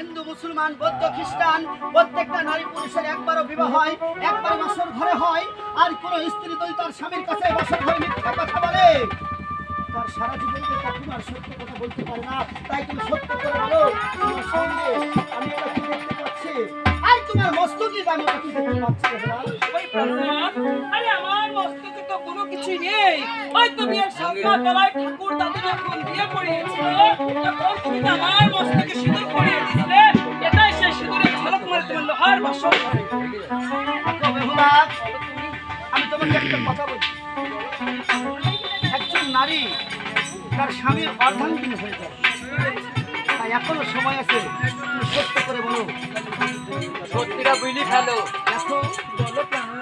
হিন্দু, মুসলমান, বৌদ্ধ, খ্রিস্টান, প্রত্যেকটা নারী পুরুষের একবারও বিবাহ হয়, একবার মাসের ঘরে হয়, আর কোনো স্ত্রী যদি তার স্বামীর কাছে বসে ঘরে মিথ্যা কথা বলে আর তুমি কি আমার তো কোনো কিছুই নেই। তুমি ঠাকুর তাদের যখন বিয়ে করিয়েছিল তোমাকে একটা কথা বলছি। একজন নারী তার স্বামীর অর্ধাঙ্গিনী হয়ে যায়। তাই এখনও সময় আছে সত্য করে বলো। সত্যিটা বুঝলি ফেলো। দেখো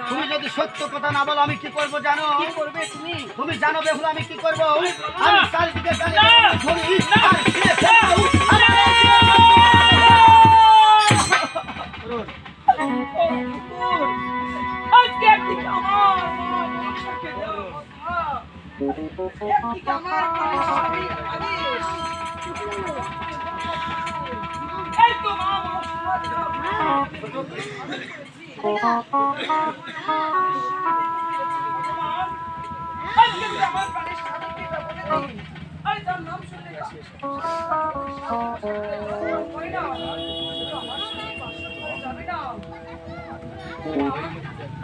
তুমি যদি সত্য কথা না বলো আমি কি করব জানো? কি করবে তুমি? তুমি জানো বেহুলা আমি কি করব? আমি চারিদিকে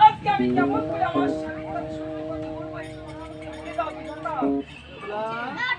আজকে আমি কেমন করে আমার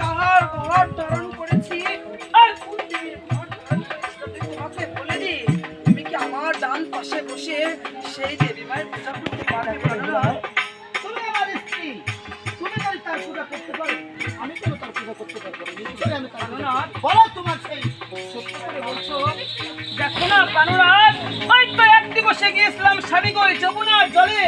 কাহার ঘর ধারণ করেছি, আর কোন দেবীর তুমি কি আমার ডান পাশে বসে সেই দেবী মায়ের পূজা করতে পারবে না? তুমি আমার তুমি করতে পারো, আমি কেন তার তোমার সেই সত্য দেখো না পানুরাজ ওই তো এক দিবসে গিয়েছিলাম স্বামী গো যমুনার জলে।